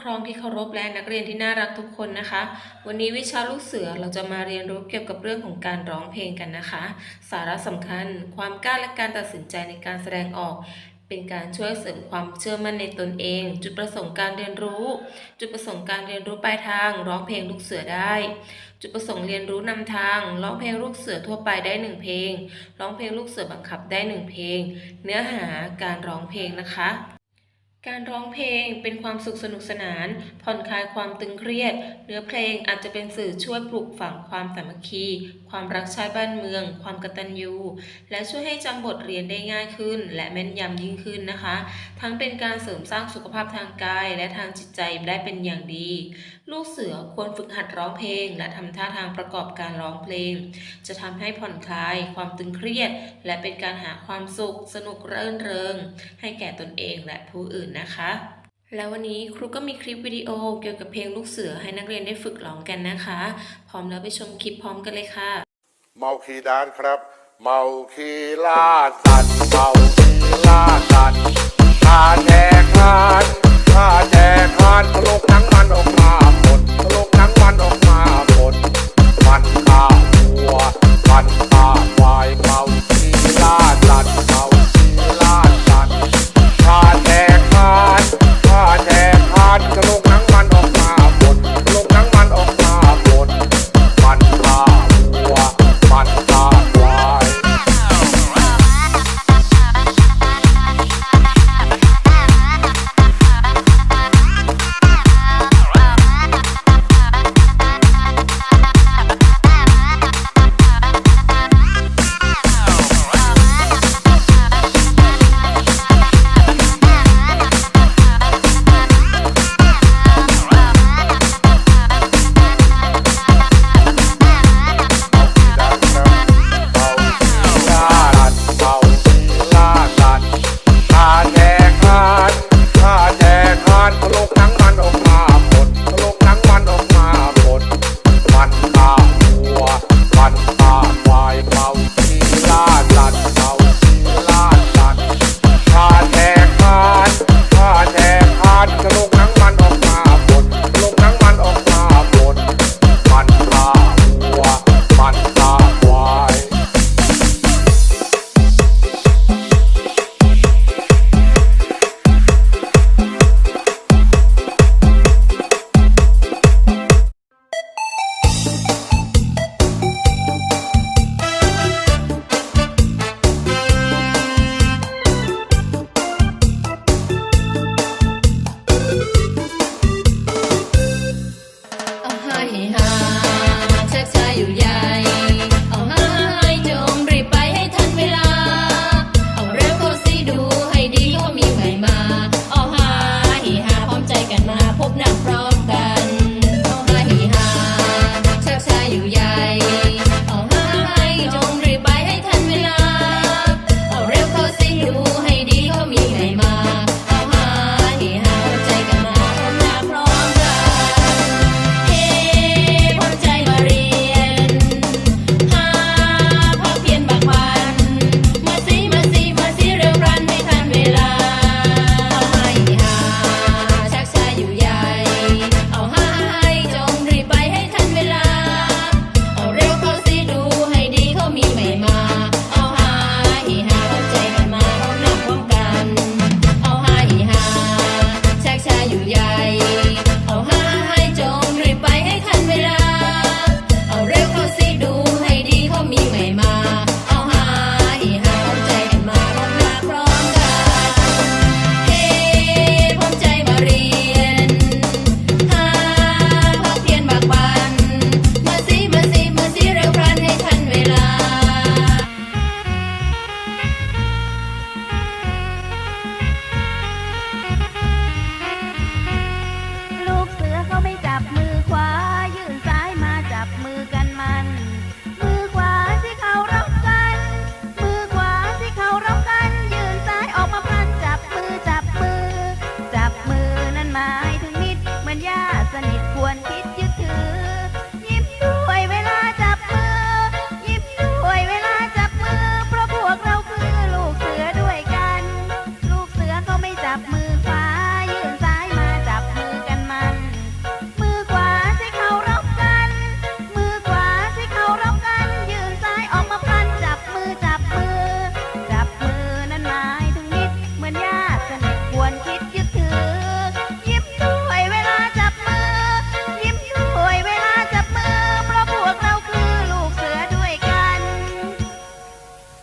ครองที่เคารพและนักเรียนที่น่ารักทุกคนนะคะ วันนี้วิชาลูกเสือเราจะมาเรียนรู้เกี่ยวกับเรื่องของการร้องเพลงกันนะคะ สาระสำคัญ ความกล้าและการตัดสินใจในการแสดงออก เป็นการช่วยเสริมความเชื่อมั่นในตนเอง จุดประสงค์การเรียนรู้ จุดประสงค์การเรียนรู้ปลายทาง ร้องเพลงลูกเสือได้ จุดประสงค์เรียนรู้นำทาง ร้องเพลงลูกเสือทั่วไปได้หนึ่งเพลง ร้องเพลงลูกเสือบังคับได้หนึ่งเพลง เนื้อหาการร้องเพลงนะคะ การร้องเพลงเป็นความสุขสนุกสนาน ผ่อนคลายความตึงเครียด เนื้อเพลงอาจจะเป็นสื่อช่วยปลูกฝังความสามัคคี ความรักชาติบ้านเมือง ความกตัญญู และช่วยให้จำบทเรียนได้ง่ายขึ้น และแม่นยำยิ่งขึ้นนะคะ ทั้งเป็นการเสริมสร้างสุขภาพทางกายและทางจิตใจได้เป็นอย่างดี ลูกเสือควรฝึกหัดร้องเพลง และทำท่าทางประกอบการร้องเพลง จะทำให้ผ่อนคลาย ความตึงเครียด และเป็นการหาความสุข สนุกเรื่นเริง ให้แก่ตนเองและผู้อื่นนะคะ แล้ววันนี้ครูก็มีคลิปวิดีโอเกี่ยวกับเพลงลูกเสือให้นักเรียนได้ฝึกร้องกันนะคะ พร้อมแล้วไปชมคลิปพร้อมกันเลยค่ะ เมาคีดานครับ เมาคีล่าสัตว์เมาคีล่าสัตว์